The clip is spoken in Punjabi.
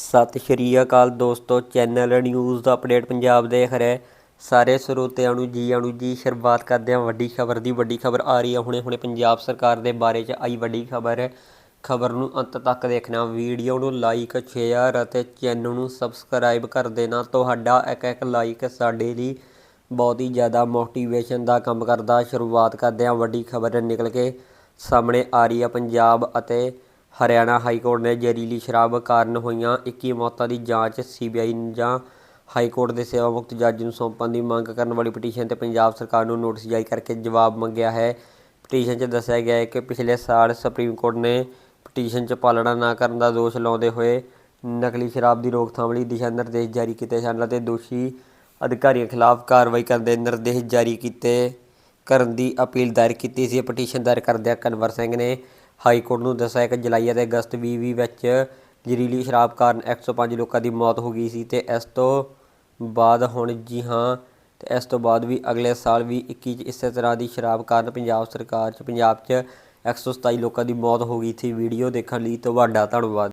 ਸਤਿ ਸ਼੍ਰੀ ਅਕਾਲ ਦੋਸਤੋ, ਚੈਨਲ ਨਿਊਜ਼ ਦਾ ਅਪਡੇਟ ਪੰਜਾਬ ਦੇਖ ਰਹੇ। ਸਾਰੇ ਸਰੋਤਿਆਂ ਨੂੰ ਜੀ ਆਣੂ ਜੀ, ਸ਼ੁਰੂਆਤ ਕਰਦੇ ਹਾਂ ਵੱਡੀ ਖਬਰ ਦੀ। ਵੱਡੀ ਖਬਰ ਆ ਰਹੀ ਹੈ ਹੁਣੇ ਹੁਣੇ ਪੰਜਾਬ ਸਰਕਾਰ ਦੇ ਬਾਰੇ 'ਚ ਆਈ ਵੱਡੀ ਖਬਰ। ਖਬਰ ਨੂੰ ਅੰਤ ਤੱਕ ਦੇਖਣਾ, ਵੀਡੀਓ ਨੂੰ ਲਾਈਕ ਸ਼ੇਅਰ ਅਤੇ ਚੈਨਲ ਨੂੰ ਸਬਸਕ੍ਰਾਈਬ ਕਰ ਦੇਣਾ। ਤੁਹਾਡਾ ਇੱਕ ਇੱਕ ਲਾਈਕ ਸਾਡੇ ਲਈ ਬਹੁਤ ਹੀ ਜ਼ਿਆਦਾ ਮੋਟੀਵੇਸ਼ਨ ਦਾ ਕੰਮ ਕਰਦਾ। ਸ਼ੁਰੂਆਤ ਕਰਦੇ ਹਾਂ ਵੱਡੀ ਖਬਰ ਨਿਕਲ ਕੇ ਸਾਹਮਣੇ ਆ ਰਹੀ ਹੈ ਪੰਜਾਬ ਅਤੇ ਹਰਿਆਣਾ ਹਾਈ ਕੋਰਟ ਨੇ ਜ਼ਹਿਰੀਲੀ ਸ਼ਰਾਬ ਕਾਰਨ ਹੋਈਆਂ 21 ਮੌਤਾਂ ਦੀ ਜਾਂਚ ਸੀਬੀਆਈ ਜਾਂ ਹਾਈ ਕੋਰਟ ਦੇ ਸੇਵਾ ਮੁਕਤ ਜੱਜ ਨੂੰ ਸੌਂਪਣ ਦੀ ਮੰਗ ਕਰਨ ਵਾਲੀ ਪਟੀਸ਼ਨ ਤੇ ਪੰਜਾਬ ਸਰਕਾਰ ਨੂੰ ਨੋਟਿਸ ਜਾਰੀ ਕਰਕੇ ਜਵਾਬ ਮੰਗਿਆ ਹੈ। ਪਟੀਸ਼ਨ 'ਚ ਦੱਸਿਆ ਗਿਆ ਹੈ ਕਿ ਪਿਛਲੇ ਸਾਲ ਸੁਪਰੀਮ ਕੋਰਟ ਨੇ ਪਟੀਸ਼ਨ 'ਚ ਪਾਲਣਾ ਨਾ ਕਰਨ ਦਾ ਦੋਸ਼ ਲਾਉਂਦੇ ਹੋਏ ਨਕਲੀ ਸ਼ਰਾਬ ਦੀ ਰੋਕਥਾਮ ਲਈ ਦਿਸ਼ਾ ਨਿਰਦੇਸ਼ ਜਾਰੀ ਕੀਤੇ ਸਨ ਅਤੇ ਦੋਸ਼ੀ ਅਧਿਕਾਰੀਆਂ ਖਿਲਾਫ ਕਾਰਵਾਈ ਕਰਨ ਦੇ ਨਿਰਦੇਸ਼ ਜਾਰੀ ਕੀਤੇ ਕਰਨ ਦੀ ਅਪੀਲ ਦਾਇਰ ਕੀਤੀ ਸੀ। ਪਟੀਸ਼ਨ ਦਾਇਰ ਕਰਦਿਆਂ ਕਨਵਰ ਸਿੰਘ ਨੇ ਹਾਈ ਕੋਰਟ ਨੂੰ ਦੱਸਿਆ ਕਿ ਜੁਲਾਈ ਅਤੇ ਅਗਸਤ 2020 ਵਿੱਚ ਜ਼ਹਿਰੀਲੀ ਸ਼ਰਾਬ ਕਾਰਨ 105 ਲੋਕਾਂ ਦੀ ਮੌਤ ਹੋ ਗਈ ਸੀ ਤੇ ਇਸ ਤੋਂ ਬਾਅਦ ਹੁਣ ਜੀ ਹਾਂ, ਤੇ ਇਸ ਤੋਂ ਬਾਅਦ ਵੀ ਅਗਲੇ ਸਾਲ ਵੀ 21 ਚ ਇਸੇ ਤਰ੍ਹਾਂ ਦੀ ਸ਼ਰਾਬ ਕਾਰਨ ਪੰਜਾਬ ਸਰਕਾਰ ਚ, ਪੰਜਾਬ 'ਚ 127 ਲੋਕਾਂ ਦੀ ਮੌਤ ਹੋ ਗਈ ਸੀ। ਵੀਡੀਓ ਦੇਖਣ ਲਈ ਤੁਹਾਡਾ ਧੰਨਵਾਦ।